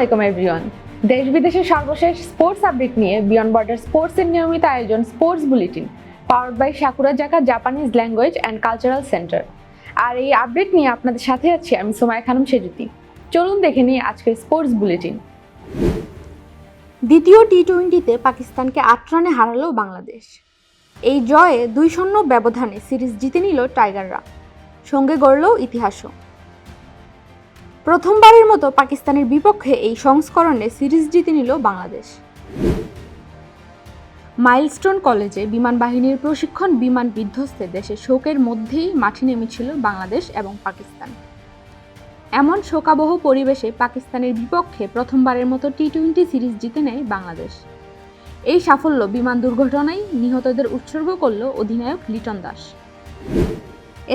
আলাইকুম এভরিওয়ান দেশ বিদেশের সর্বশেষ স্পোর্টস আপডেট নিয়ে বিয়ন্ড বর্ডার স্পোর্টসের নিয়মিত আয়োজন sports bulletin powered by Sakura Jaka Japanese language and cultural centre আর এই আপডেট নিয়ে আপনাদের সাথে আছি আমি সোমায়া খানম সেজুতি। চলুন দেখে নিই আজকের স্পোর্টস বুলেটিন দ্বিতীয় টি টোয়েন্টিতে পাকিস্তানকে আট রানে হারালো বাংলাদেশ। এই জয়ে দুই শূন্য ব্যবধানে সিরিজ জিতে নিল টাইগাররা। সঙ্গে গড়ল ইতিহাসও। প্রথমবারের মতো পাকিস্তানের বিপক্ষে এই সংস্করণে সিরিজ জিতে নিল বাংলাদেশ। মাইলস্টোন কলেজে বিমান বাহিনীর প্রশিক্ষণ বিমান বিধ্বস্তে দেশে শোকের মধ্যেই মাঠে নেমেছিল বাংলাদেশ এবং পাকিস্তান। এমন শোকাবহ পরিবেশে পাকিস্তানের বিপক্ষে প্রথমবারের মতো টি টোয়েন্টি সিরিজ জিতে নেয় বাংলাদেশ। এই সাফল্য বিমান দুর্ঘটনায় নিহতদের উৎসর্গ করল অধিনায়ক লিটন দাস।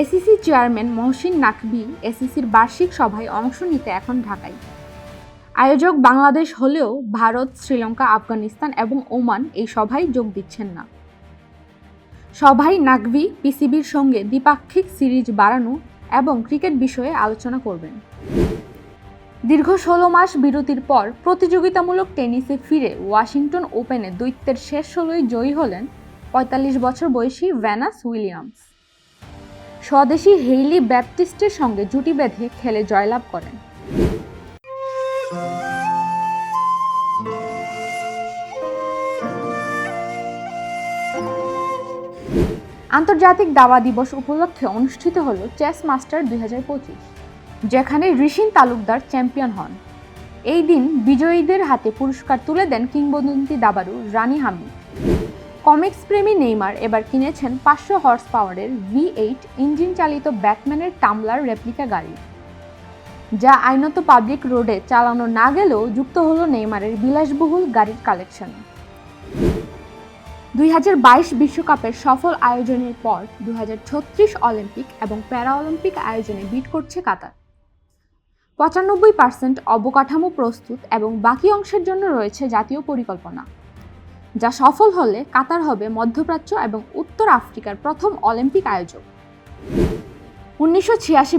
এসিসি চেয়ারম্যান মহসিন নাকবি এসিসির বার্ষিক সভায় অংশ নিতে এখন ঢাকায়। আয়োজক বাংলাদেশ হলেও ভারত, শ্রীলঙ্কা, আফগানিস্তান এবং ওমান এই সভায় যোগ দিচ্ছেন না। সভায় নাকভি পিসিবির সঙ্গে দ্বিপাক্ষিক সিরিজ বাড়ানো এবং ক্রিকেট বিষয়ে আলোচনা করবেন। দীর্ঘ ষোলো মাস বিরতির পর প্রতিযোগিতামূলক টেনিসে ফিরে ওয়াশিংটন ওপেনে দৈত্যের শেষ ষোলোই জয়ী হলেন পঁয়তাল্লিশ বছর বয়সী ভ্যানাস উইলিয়ামস। স্বদেশী হেইলি ব্যাপটিস্টের সঙ্গে জুটি বেঁধে খেলে জয়লাভ করেন। আন্তর্জাতিক দাবা দিবস উপলক্ষে অনুষ্ঠিত হল চেস মাস্টার দুই হাজার পঁচিশ, যেখানে ঋষিন তালুকদার চ্যাম্পিয়ন হন। এই দিন বিজয়ীদের হাতে পুরস্কার তুলে দেন কিংবদন্তি দাবারু রানী হামি কমিক্স প্রেমী নেইমার এবার কিনেছেন পাঁচশো হর্স পাওয়ারের ভি এইট ইঞ্জিন চালিত ব্যাটম্যানের টামলার রেপ্লিকা গাড়ি। যা আইনত পাবলিক রোডে চালানো না গেলেও যুক্ত হলো নেইমারের বিলাসবহুল গাড়ির কালেকশন। দুই হাজার বাইশ বিশ্বকাপের সফল আয়োজনের পর দু ছত্রিশ অলিম্পিক এবং প্যারা অলিম্পিক আয়োজনে বিট করছে কাতার। পঁচানব্বই পার্সেন্ট অবকাঠামো প্রস্তুত এবং বাকি অংশের জন্য রয়েছে জাতীয় পরিকল্পনা। যা সফল হলে কাতার হবে মধ্যপ্রাচ্য এবং উত্তর আফ্রিকার প্রথম অলিম্পিক আয়োজক। উনিশশো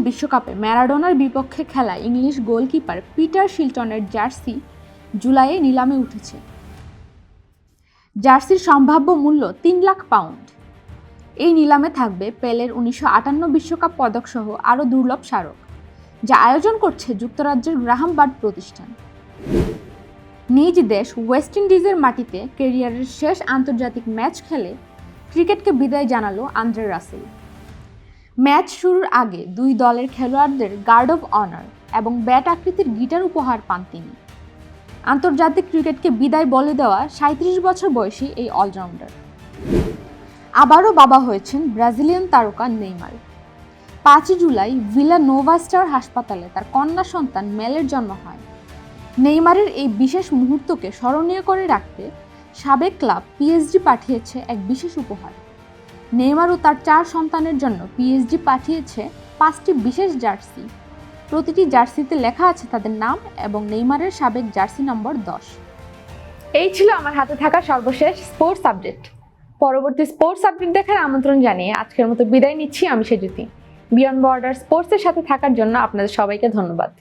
বিশ্বকাপে ম্যারাডোনার বিপক্ষে খেলা ইংলিশ গোলকিপার পিটার শিলটনের জার্সি জুলাইয়ে নিলামে উঠেছে। জার্সির সম্ভাব্য মূল্য তিন লাখ পাউন্ড। এই নিলামে থাকবে পেলের উনিশশো বিশ্বকাপ পদকসহ আরও দুর্লভ স্মারক, যা আয়োজন করছে যুক্তরাজ্যের গ্রাহাম বার্ড প্রতিষ্ঠান। নিজ দেশ ওয়েস্ট ইন্ডিজের মাটিতে কেরিয়ারের শেষ আন্তর্জাতিক ম্যাচ খেলে ক্রিকেটকে বিদায় জানালো আন্দ্রে রাসেল। ম্যাচ শুরুর আগে দুই দলের খেলোয়াড়দের গার্ড অফ অনার এবং ব্যাট আকৃতির গিটার উপহার পান তিনি। আন্তর্জাতিক ক্রিকেটকে বিদায় বলে দেওয়া সাঁত্রিশ বছর বয়সী এই অলরাউন্ডার। আবারও বাবা হয়েছেন ব্রাজিলিয়ান তারকা নেইমার। পাঁচই জুলাই ভিলা নোভাস্টার হাসপাতালে তার কন্যা সন্তান মেলের জন্ম হয়। নেইমারের এই বিশেষ মুহূর্তকে স্মরণীয় করে রাখতে সাবেক ক্লাব পিএসজি পাঠিয়েছে এক বিশেষ উপহার। নেইমার ও তার চার সন্তানের জন্য পিএসজি পাঠিয়েছে পাঁচটি বিশেষ জার্সি। প্রতিটি জার্সিতে লেখা আছে তাদের নাম এবং নেইমারের সাবেক জার্সি নম্বর দশ। এই ছিল আমার হাতে থাকা সর্বশেষ স্পোর্টস আপডেট। পরবর্তী স্পোর্টস আপডেট দেখার আমন্ত্রণ জানিয়ে আজকের মতো বিদায় নিচ্ছি আমি সেজুতি। বিয়ন্ড বর্ডার স্পোর্টসের সাথে থাকার জন্য আপনাদের সবাইকে ধন্যবাদ।